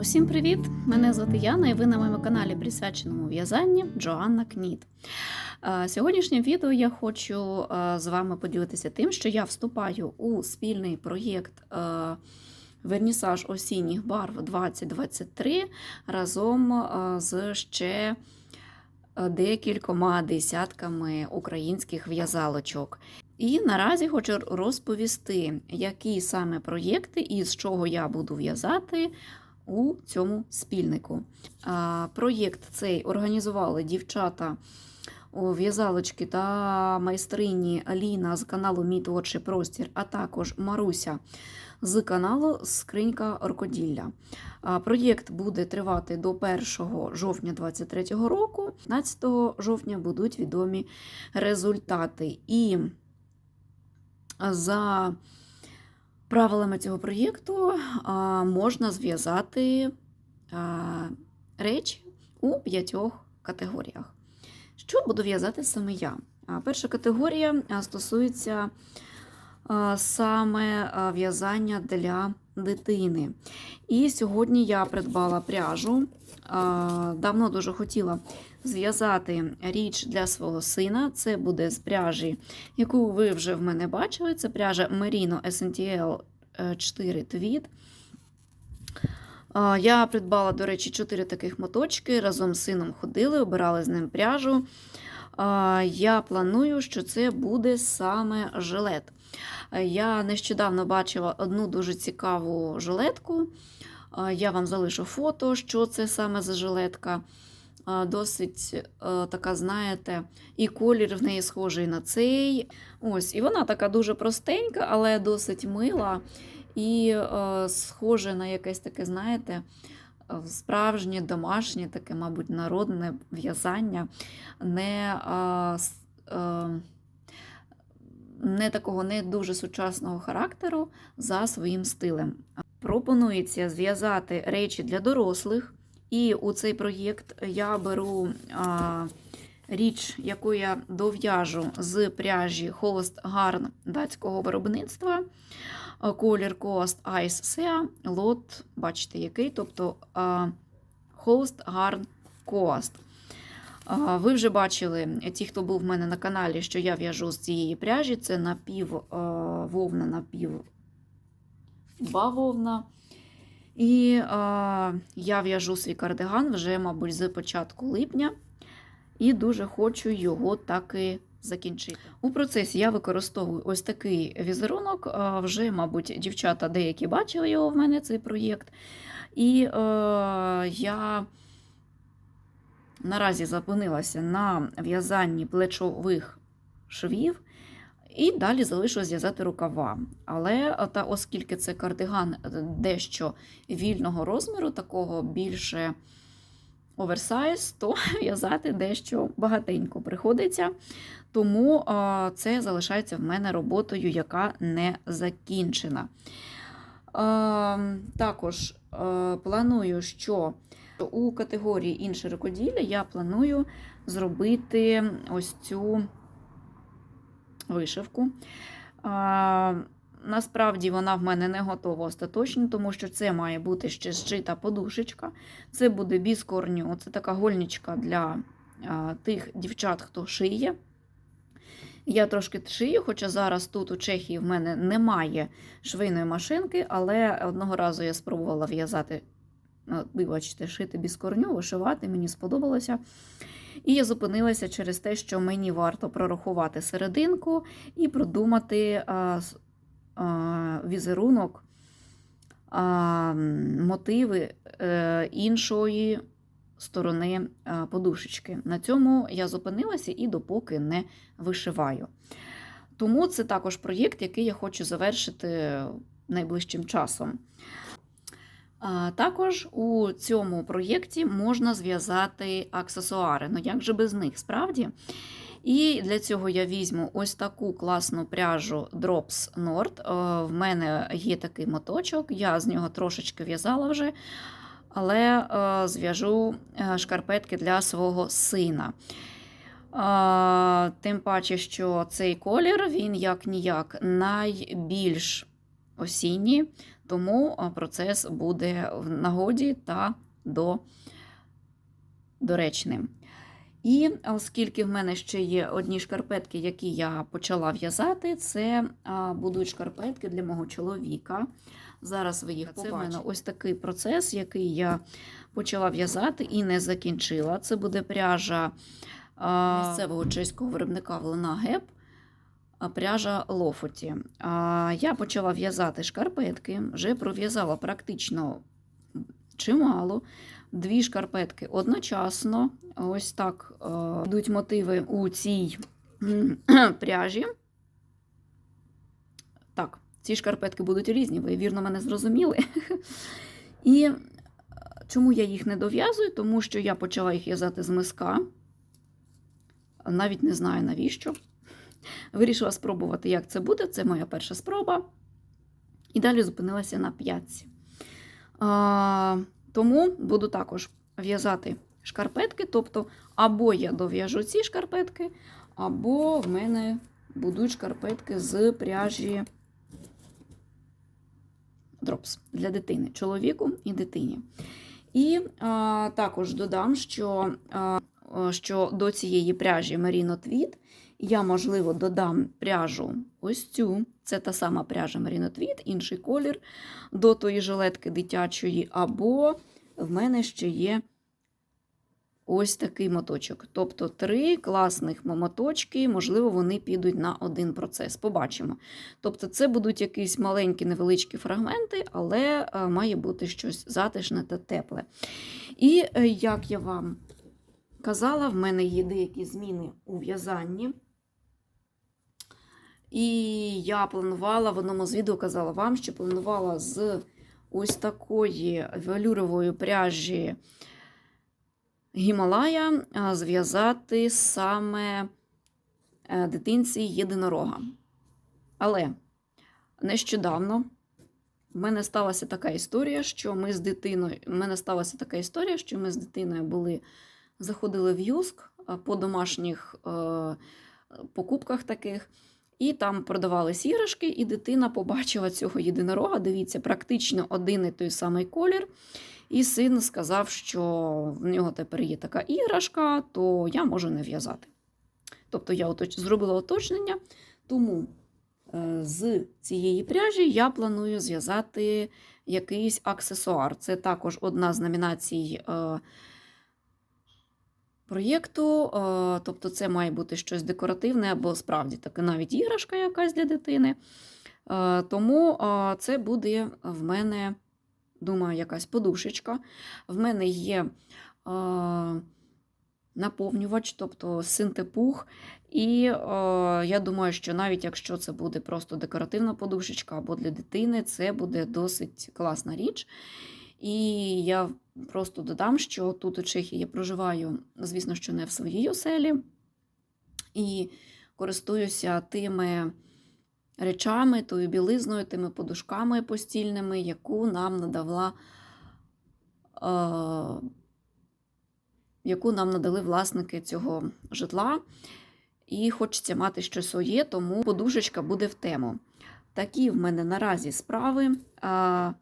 Усім привіт! Мене звати Яна, і ви на моєму каналі присвяченому в'язанні Джоанна Кніт. Е, Сьогоднішнє відео я хочу е, з вами поділитися тим, що я вступаю у спільний проєкт е, Вернісаж осінніх барв 2023 разом з ще декількома десятками українських в'язалочок. І наразі хочу розповісти, які саме проєкти і з чого я буду в'язати у цьому спільнику. Проєкт цей організували дівчата в'язалочки та майстрині Аліна з каналу Мій творчий простір, а також Маруся з каналу Скринька Оркоділля. Проєкт буде тривати до 1 жовтня 2023 року. 15 жовтня будуть відомі результати. І за правилами цього проєкту можна зв'язати речі у п'ятьох категоріях. Що буду в'язати саме я? Перша категорія стосується саме в'язання для дитини. І сьогодні я придбала пряжу. Давно дуже хотіла зв'язати річ для свого сина. Це буде з пряжі, яку ви вже в мене бачили. Це пряжа Merino SNTL 4 Tweed. Я придбала, до речі, 4 таких моточки. Разом з сином ходили, обирали з ним пряжу. Я планую, що це буде саме жилет. Я нещодавно бачила одну дуже цікаву жилетку. Я вам залишу фото, що це саме за жилетка. Досить е, така, знаєте, і колір в неї схожий на цей. Ось, І вона така дуже простенька, але досить мила. І е, схоже на якесь таке, знаєте, е, справжнє домашнє, таке, мабуть, народне в'язання, не, е, не такого не дуже сучасного характеру за своїм стилем. Пропонується зв'язати речі для дорослих, і у цей проєкт я беру а, річ, яку я дов'яжу з пряжі Холост Гарн датського виробництва. Колір Coast Ice Sea, лот, бачите, який, тобто Холост Гарн Coast. Ви вже бачили, ті, хто був в мене на каналі, що я в'яжу з цієї пряжі, це напів вовна, напів. І я в'яжу свій кардиган вже, мабуть, з початку липня, і дуже хочу його таки закінчити. У процесі я використовую ось такий візерунок. Вже, мабуть, дівчата деякі бачили його в мене, цей проєкт. І е, я наразі зупинилася на в'язанні плечових швів. І далі залишилось зв'язати рукава. Але е, та, оскільки це кардиган е, дещо вільного розміру, такого більше оверсайз, то в'язати дещо багатенько приходиться. Тому це залишається в мене роботою, яка не закінчена. Також планую, що у категорії інше рукоділля я планую зробити ось цю вишивку. Насправді вона в мене не готова остаточно, тому що це має бути ще зшита подушечка. Це буде біскорню, це така гольничка для а, тих дівчат, хто шиє. Я трошки шию, хоча зараз тут у Чехії в мене немає швейної машинки, але одного разу я спробувала в'язати, вибачте, шити біскорню, вишивати, мені сподобалося. І я зупинилася через те, що мені варто прорахувати серединку і продумати а, візерунок, мотиви е, іншої сторони подушечки. На цьому я зупинилася і допоки не вишиваю. Тому це також проєкт, який я хочу завершити найближчим часом. Також у цьому проєкті можна зв'язати аксесуари. Ну як же без них, справді? І для цього я візьму ось таку класну пряжу Drops Nord. Е, В мене є такий моточок, я з нього трошечки в'язала вже, але е, зв'яжу е, шкарпетки для свого сина. Тим паче, що цей колір він як ніяк найбільш осінні, тому процес буде в нагоді та до, доречним. І оскільки в мене ще є одні шкарпетки, які я почала в'язати, це будуть шкарпетки для мого чоловіка. Зараз ви їх Це в мене ось такий процес, який я почала в'язати і не закінчила. Це буде пряжа місцевого чеського виробника Волина Геп, а, пряжа Лофоті. А, я почала в'язати шкарпетки, вже пров'язала практично чимало. Дві шкарпетки одночасно. Ось так е, йдуть мотиви у цій пряжі. Так, ці шкарпетки будуть різні, ви вірно мене зрозуміли. І е, чому я їх не дов'язую? Тому що я почала їх в'язати з миска. Навіть не знаю навіщо. Вирішила спробувати, як це буде. Це моя перша спроба. І далі зупинилася на п'ятці. А, тому буду також в'язати шкарпетки. Тобто, або я дов'яжу ці шкарпетки, або в мене будуть шкарпетки з пряжі дропс для дитини, чоловіку і дитині. І а, також додам, що, а, що до цієї пряжі Merino Tweed я, можливо, додам пряжу ось цю. Це та сама пряжа Tweed, інший колір до тої жилетки дитячої, або в мене ще є ось такий моточок. Тобто три класних моточки, можливо, вони підуть на один процес. Побачимо. Тобто, це будуть якісь маленькі невеличкі фрагменти, але е, має бути щось затишне та тепле. І е, як я вам казала, в мене є деякі зміни у в'язанні. І я планувала в одному з відео казала вам, що планувала з ось такої велюрової пряжі Гімалая зв'язати саме е, дитинці єдинорога. Але нещодавно в мене сталася така історія, що ми з дитиною. В мене сталася така історія, що ми з дитиною були, заходили в Юск по домашніх е, покупках таких. І там продавались іграшки, і дитина побачила цього єдинорога. Дивіться, практично один і той самий колір. І син сказав, що в нього тепер є така іграшка, то я можу не в'язати. Тобто я зробила уточнення, тому е, з цієї пряжі я планую зв'язати якийсь аксесуар. Це також одна з номінацій. Проєкту, е, тобто це має бути щось декоративне або справді таки навіть іграшка якась для дитини. Е, Тому е, це буде в мене, думаю, якась подушечка. В мене є наповнювач, тобто синтепух. І я думаю, що навіть якщо це буде просто декоративна подушечка або для дитини, це буде досить класна річ. І я просто додам, що тут у Чехії я проживаю, звісно, що не в своїй оселі, і користуюся тими речами, тою білизною, тими подушками постільними, яку нам надала, е, яку нам надали власники цього житла. І хочеться мати щось своє, тому подушечка буде в тему. Такі в мене наразі справи. Е,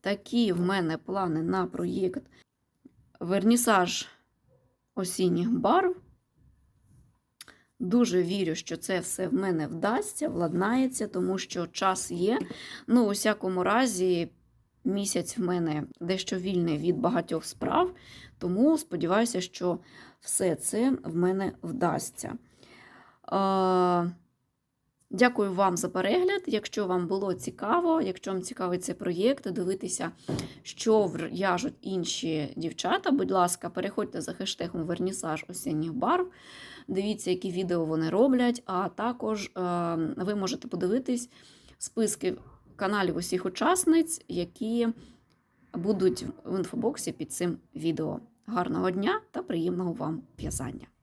Такі в мене плани на проєкт вернісаж осінніх барв. Дуже вірю, що це все в мене вдасться, владнається, тому що час є. Ну, у всякому разі, місяць в мене дещо вільний від багатьох справ, тому сподіваюся, що все це в мене вдасться. Дякую вам за перегляд. Якщо вам було цікаво, якщо вам цікавий цей проєкт, дивитися, що в'яжуть інші дівчата. Будь ласка, переходьте за хештегом Вернісаж осінніх барв. Дивіться, які відео вони роблять, а також е ви можете подивитись списки каналів усіх учасниць, які будуть в інфобоксі під цим відео. Гарного дня та приємного вам в'язання!